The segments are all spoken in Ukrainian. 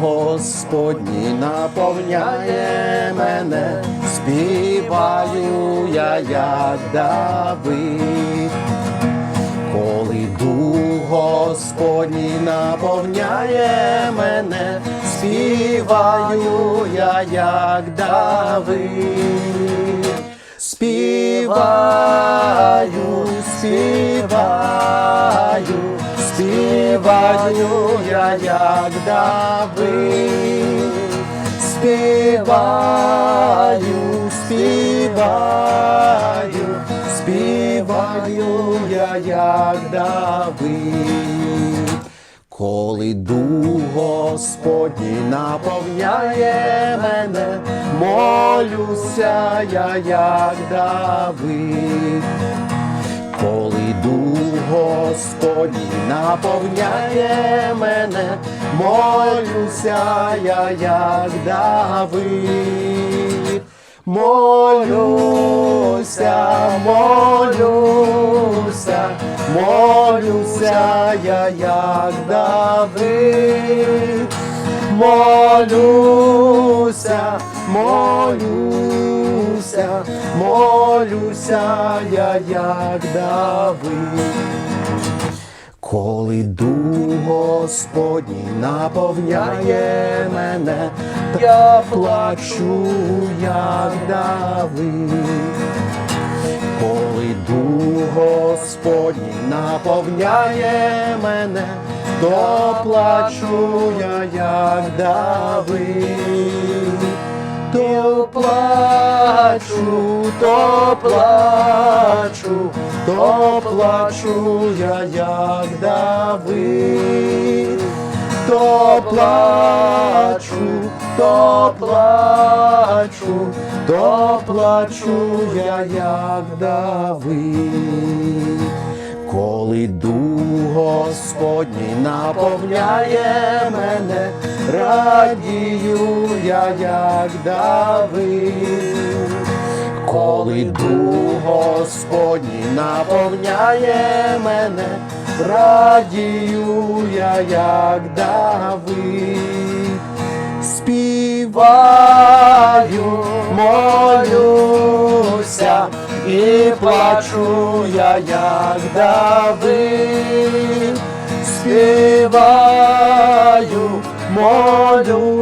Господній наповняє мене, співаю я, як Давид. Коли дух Господній наповняє мене, співаю я, як Давид. Співаю, співаю, співаю я, як Давид. Співаю, співаю, співаю я, як Давид. Коли дух Господній наповняє мене, молюся я, як Давид. Господній наповняє мене, молюся я, як Давид. Молюся, молюся, молюся я, як Давид. Молюся, молюся, молюся я, як Давид. Коли дух Господній наповняє мене, я плачу, як Давид. Коли дух Господній наповняє мене, то плачу я, як Давид. То плачу, то плачу, то плачу я, як Давид. То плачу, то плачу, то плачу я, як Давид. Коли дух Господній наповняє мене, радію я, як Давид. Коли дух Господній наповняє мене, радію я, як Давид. Співаю, плачу я, як Давид. Співаю, молюся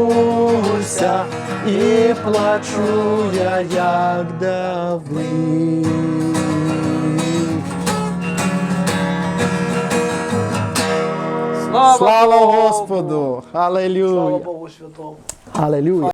і плачу я, як Давид. Слава, Слава Богу! Господу! Слава Богу Святому! Алелюя!